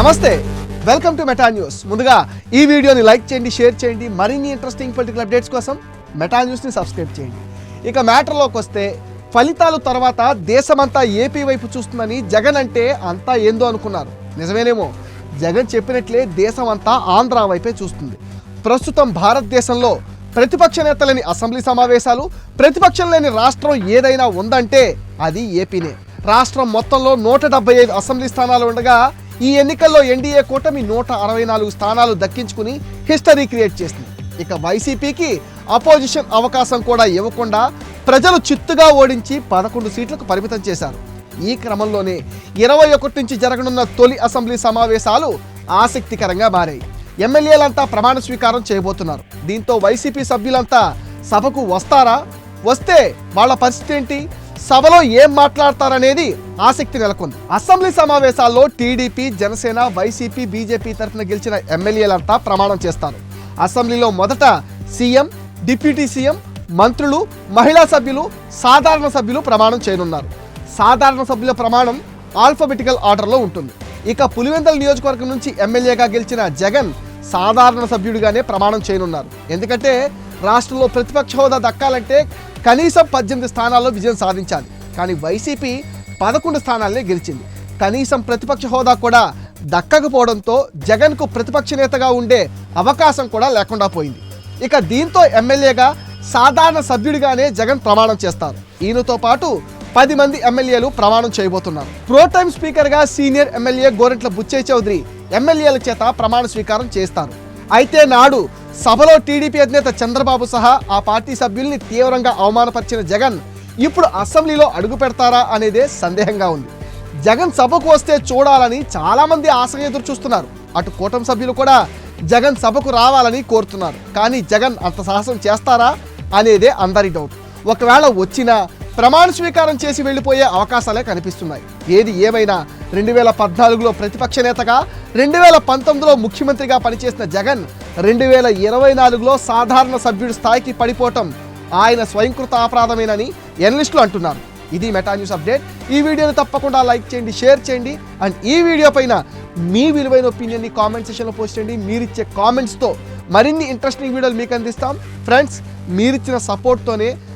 నమస్తే. Welcome to meta news ముందుగా ఈ వీడియోని లైక్ చేయండి షేర్ చేయండి. మరిన్ని ఇంట్రెస్టింగ్ పొలిటికల్ అప్డేట్స్ కోసం మెటా న్యూస్ని సబ్స్క్రైబ్ చేయండి. ఇక మ్యాటర్లోకి వస్తే ఫలితాలు తర్వాత దేశమంతా ఏపీ వైపు చూస్తుందని జగన్ అంటే అంతా ఏందో అనుకున్నారు. నిజమేనేమో జగన్ చెప్పినట్లే దేశం అంతా ఆంధ్ర వైపే చూస్తుంది. ప్రస్తుతం భారతదేశంలో ప్రతిపక్ష నేతలేని అసెంబ్లీ సమావేశాలు ప్రతిపక్షం లేని రాష్ట్రం ఏదైనా ఉందంటే అది ఏపీనే రాష్ట్రం మొత్తంలో నూట డెబ్బై ఐదు అసెంబ్లీ స్థానాలు ఉండగా ఈ ఎన్నికల్లో ఎన్డీఏ కూటమి నూట అరవై నాలుగు స్థానాలు దక్కించుకుని హిస్టరీ క్రియేట్ చేసింది. ఇక వైసీపీకి అపోజిషన్ అవకాశం కూడా ఇవ్వకుండా ప్రజలు చిత్తుగా ఓడించి పదకొండు సీట్లకు పరిమితం చేశారు. ఈ క్రమంలోనే ఇరవై ఒకటి నుంచి జరగనున్న తొలి అసెంబ్లీ సమావేశాలు ఆసక్తికరంగా మారాయి. ఎమ్మెల్యేలంతా ప్రమాణ స్వీకారం చేయబోతున్నారు. దీంతో వైసీపీ సభ్యులంతా సభకు వస్తారా? వస్తే వాళ్ళ పరిస్థితి ఏంటి? సభలో ఏం మాట్లాడతారనేది ఆసక్తి నెలకొంది. అసెంబ్లీ సమావేశాల్లో టీడీపీ జనసేన వైసీపీ బీజేపీ తరఫున గెలిచిన ఎమ్మెల్యేలంతా ప్రమాణం చేస్తారు. అసెంబ్లీలో మొదట సీఎం డిప్యూటీ సీఎం మంత్రులు మహిళా సభ్యులు సాధారణ సభ్యులు ప్రమాణం చేయనున్నారు. సాధారణ సభ్యుల ప్రమాణం ఆల్ఫబెటికల్ ఆర్డర్లో ఉంటుంది. ఇక పులివెందల నియోజకవర్గం నుంచి ఎమ్మెల్యేగా గెలిచిన జగన్ సాధారణ సభ్యుడిగానే ప్రమాణం చేయనున్నారు. ఎందుకంటే రాష్ట్రంలో ప్రతిపక్ష హోదా దక్కాలంటే కనీసం పద్దెనిమిది స్థానాల్లో విజయం సాధించాలి. కానీ వైసీపీ పదకొండు స్థానాలనే గెలిచింది. కనీసం ప్రతిపక్ష హోదా కూడా దక్కకపోవడంతో జగన్కు ప్రతిపక్ష నేతగా ఉండే అవకాశం కూడా లేకుండా పోయింది. ఇక దీంతో ఎమ్మెల్యేగా సాధారణ సభ్యుడిగానే జగన్ ప్రమాణం చేస్తారు. ఈయనతో పాటు పది మంది ఎమ్మెల్యేలు ప్రమాణం చేయబోతున్నారు. ప్రోటైమ్ స్పీకర్గా సీనియర్ ఎమ్మెల్యే గోరెంట్ల బుచ్చయ్య చౌదరి ఎమ్మెల్యేల చేత ప్రమాణ స్వీకారం చేస్తారు. అయితే నాడు సభలో టీడీపీ అధినేత చంద్రబాబు సహా ఆ పార్టీ సభ్యుల్ని తీవ్రంగా అవమానపరిచిన జగన్ ఇప్పుడు అసెంబ్లీలో అడుగు పెడతారా అనేదే సందేహంగా ఉంది. జగన్ సభకు వస్తే చూడాలని చాలామంది ఆశగా ఎదురు చూస్తున్నారు. అటు కూటమి సభ్యులు కూడా జగన్ సభకు రావాలని కోరుతున్నారు. కానీ జగన్ అంత సాహసం చేస్తారా అనేదే అందరి డౌట్ ఒకవేళ వచ్చినా ప్రమాణ స్వీకారం చేసి వెళ్ళిపోయే అవకాశాలే కనిపిస్తున్నాయి. ఏది ఏమైనా రెండు వేల పద్నాలుగులో ప్రతిపక్ష నేతగా రెండు వేల పంతొమ్మిదిలో ముఖ్యమంత్రిగా పనిచేసిన జగన్ రెండు వేల ఇరవై నాలుగులో సాధారణ సభ్యుడి స్థాయికి పడిపోవటం ఆయన స్వయంకృత అపరాధమేనని ఎనలిస్టులు అంటున్నారు. ఇది మెటా న్యూస్ అప్డేట్. ఈ వీడియోని తప్పకుండా లైక్ చేయండి షేర్ చేయండి అండ్ ఈ వీడియో పైన మీ విలువైన ఒపీనియన్ని కామెంట్ సెక్షన్లో పోస్ట్ చేయండి. మీరిచ్చే కామెంట్స్తో మరిన్ని ఇంట్రెస్టింగ్ వీడియోలు మీకు అందిస్తాం. ఫ్రెండ్స్ మీరిచ్చిన సపోర్ట్తోనే